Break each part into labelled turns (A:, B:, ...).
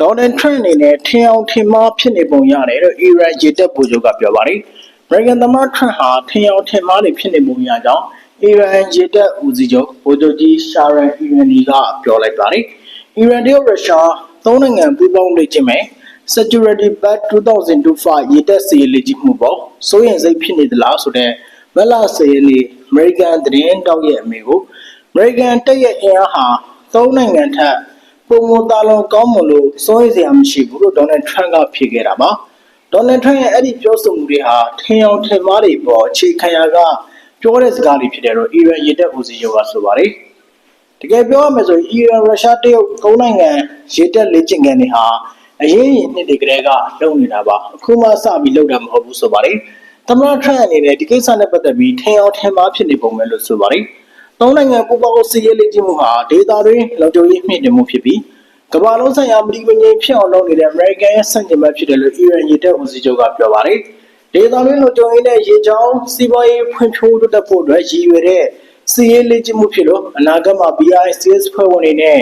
A: ဒေါ်နယ်ထရန့်အနေနဲ့ထင်အောင်ထင်မှားဖြစ်နေပုံရတယ်လို့အီရန်ရေတပ်ဗိုလ်ချုပ်ကပြောပါတယ်။အမေရိကန်သမ္မတထရန့်ဟာထင်အောင်ထင်မှားနေဖြစ်နေပုံရကြောင်းအီရန်ရေတပ်ဦးစီးချုပ်ဗိုလ်ချုပ်ကြီးရှာရန်အီရန်နီကပြောလိုက်ပါတယ်။အီရန်တရုတ်ရုရှားသုံးနိုင်ငံပူးပေါင်းလေ့ကျင့်မယ် Security Bat 2025ရေတပ်စီလေ့ကျင့်မှုပေါ့စိုးရင်စိတ်ဖြစ်နေသလားဆိုတဲ့မက်လာစီလေးအမေရိကန်သတင်းတောက်ရဲ့အမေကိုအမေရိကန်တပ်ရဲ့အင်အားဟာသုံးနိုင်ငံထက် ပုံမတာလုံးကောင်းမလို့စိုးရိမ်စရာမရှိဘူးလို့ဒေါ်နယ်ထရန့်ကဖြေခဲ့တာပါဒေါ်နယ်ထရန့်ရဲ့အဲ့ဒီပြောဆိုမှုတွေဟာထင်အောင်ထင်မှားတွေပေါ်အခြေခံရာကပြောတဲ့စကားတွေဖြစ်တယ်လို့အီရန်ရေတပ်ဦးစီးချုပ်ကဆိုပါတယ်တကယ်ပြောရမယ်ဆိုရင်အီရန်ရုရှားတရုတ်သုံးနိုင်ငံရေတပ်လေ့ကျင့်ခန်းတွေဟာအရေးကြီးနှစ်တွေကလေးကလုပ်နေတာပါအခုမှစပြီးလုပ်တာမဟုတ်ဘူးဆိုပါတယ်သမ္မတထရန့်အနေနဲ့ဒီကိစ္စနဲ့ပတ်သက်ပြီးထင်အောင်ထင်မှားဖြစ်နေပုံပဲလို့ဆိုပါတယ် သုံးနိုင်ငံပူးပေါင်းစီရေးလေ့ကျင့်မှုဟာဒေသတွင်းလုံခြုံရေးမြင့်တင်မှုဖြစ်ပြီးကမ္ဘာလုံးဆိုင်ရာမဒီမငြိမ်ဖြစ်အောင်လုပ်နေတဲ့အမေရိကန်ရဲ့စံကျင်ဘက်ဖြစ်တယ်လို့အီရန်ရေတပ်ဦးစီးချုပ်ကပြောပါတယ်ဒေသတွင်းလုံခြုံရေးနဲ့ရေချောင်းစီးပွားရေးဖွံ့ဖြိုးတိုးတက်ဖို့အတွက်ရည်ရွယ်တဲ့စီရေးလေ့ကျင့်မှုဖြစ်လို့အနာဂတ်မှာ BICS ဖွဲ့ဝင်တွေနဲ့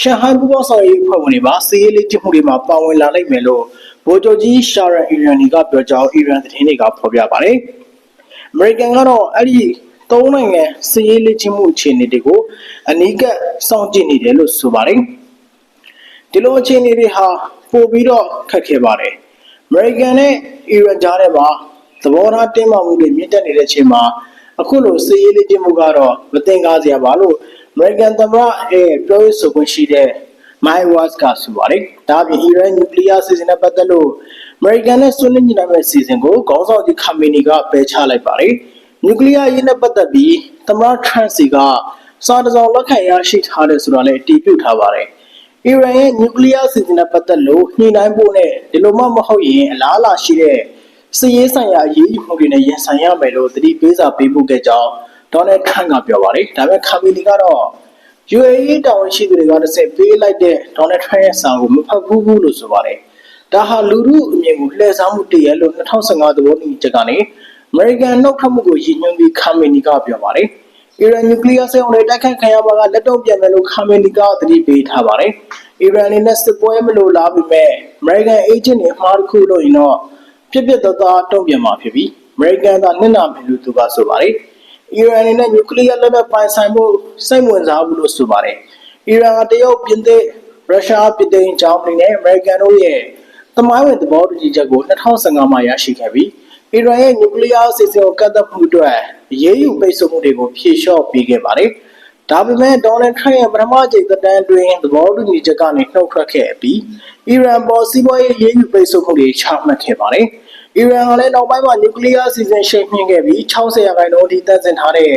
A: ရှန်ဟိုင်းပူးပေါင်းဆောင်ရွက်ရေးဖွဲ့ဝင်တွေပါစီရေးလေ့ကျင့်မှုတွေမှာပါဝင်လာနိုင်မယ်လို့ဗိုလ်ချုပ်ကြီးရှာရန်အီရန်နီကပြောကြောင်းအီရန်သတင်းတွေကဖော်ပြပါတယ်အမေရိကန်ကတော့အဲ့ဒီ သုံးနိုင်ငံစီးရေးလေ့ကျင့်မှုအခြေအနေတွေကိုအနီးကပ်စောင့်ကြည့်နေတယ်လို့ဆိုပါတယ်ဒီလိုအခြေအနေတွေဟာပိုပြီးတော့ခက်ခဲပါတယ်အမေရိကန်နဲ့အီရန်ကြားထဲမှာသဘောထားတင်းမာမှုတွေမြင့်တက်နေတဲ့အချိန်မှာအခုလိုစီးရေးလေ့ကျင့်မှုကတော့မတင်ကားစရာပါလို့အမေရိကန်သမ္မတရဲ့ပြောရေးဆိုခွင့်ရှိတဲ့ My Watch ကဆိုပါတယ်ဒါအပြင်အီရန်နျူကလ িয়ার စီစဉ်တဲ့ပတ်သက်လို့အမေရိကန်နဲ့ဆွေးနွေးညှိနှိုင်းမယ့်စီစဉ်ကိုခေါင်းဆောင်ကြီးခါမီနီကပယ်ချလိုက်ပါတယ် နျူကလ িয়ার ရေးနဲ့ပတ်သက်ပြီးသမ္မတထရန့်စီကစာတစောင်လက်ခံရရှိထားတယ်ဆိုတာလည်းအတည်ပြုထားပါတယ်အီရန်ရဲ့နျူကလ িয়ার စီစဉ်တဲ့ပတ်သက်လို့ညှိနှိုင်းဖို့နဲ့ဒီလိုမှမဟုတ်ရင်အလားအလာရှိတဲ့စစ်ရေးဆိုင်ရာအရေးယူမှုတွေနဲ့ရင်ဆိုင်ရမယ်လို့သတိပေးစာပေးပို့ခဲ့ကြောင်းဒေါ်နယ်ထရန့်ကပြောပါတယ်ဒါပေမဲ့ခါမီနီကတော့ UAE တာဝန်ရှိသူတွေကတစ်ဆင့်ပေးလိုက်တဲ့ဒေါ်နယ်ထရန့်ရဲ့စာကိုမဖတ်ဘူးဘူးလို့ဆိုပါတယ်။ဒါဟာလူမှုအမြင်ကိုလှည့်စားမှုတည်းရလို့2015သဘောတူညီချက်ကနေ အမေရိကန်နှုတ်ထွက်မှုကိုရည်ညွှန်းပြီးခါမီနီကပြောပါတယ်။အီရန်နျူကလ িয়ার စက်အုံတွေတိုက်ခိုက်ခံရမှာကလက်တော့ပြန်မယ်လို့ခါမီနီကသတိပေးထားပါတယ်။အီရန်အနေနဲ့စစ်ပွဲမလိုလားပေမဲ့အမေရိကန်အေဂျင့်တွေအမှားတစ်ခုလို့ရင်တော့ပြစ်ပြစ်သားသားတုံ့ပြန်မှာဖြစ်ပြီးအမေရိကန်ကနစ်နာမယ်လို့သူကဆိုပါတယ်။အီရန်အနေနဲ့နျူကလ িয়ার လက်နက်ပိုင်ဆိုင်ဖို့စိတ်ဝင်စားဘူးလို့ဆိုပါတယ်။အီရန်ကတရုတ်ပြင်သစ်ရုရှားပြည်သိမ်းဂျာမနီနဲ့အမေရိကန်တို့ရဲ့သမိုင်းဝင်သဘောတူညီချက်ကို2015မှာရရှိခဲ့ပြီး အီရန်ရဲ့နျူကလ িয়ার အစီအစဉ်ကိုကန့်သတ်မှုအတွက်ရေးယူပိတ်ဆို့မှုတွေကိုဖြေလျှော့ပေးခဲ့ပါတယ်။ဒါပေမဲ့ဒေါ်နယ်ထရန့်ရဲ့ပထမကြိမ်သက်တမ်းအတွင်းသဘောတူညီချက်ကနေနှုတ်ထွက်ခဲ့ပြီးအီရန်ပေါ်စီးပွားရေးရေးယူပိတ်ဆို့မှုတွေချမှတ်ခဲ့ပါတယ်။အီရန်ကလည်းနောက်ပိုင်းမှာနျူကလ িয়ার စီစဉ်ရှိန်မြင့်ခဲ့ပြီး60ရာခိုင်နှုန်းအထိတပ်ဆင်ထားတဲ့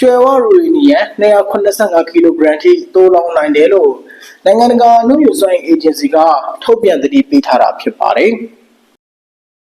A: ကျွယ်ဝရူရီနီယံ285ကီလိုဂရမ်ထိတိုးလောင်းနိုင်တယ်လို့နိုင်ငံတကာလူမျိုးစွမ်းအေဂျင်စီကထုတ်ပြန်သတိပေးထားတာဖြစ်ပါတယ်။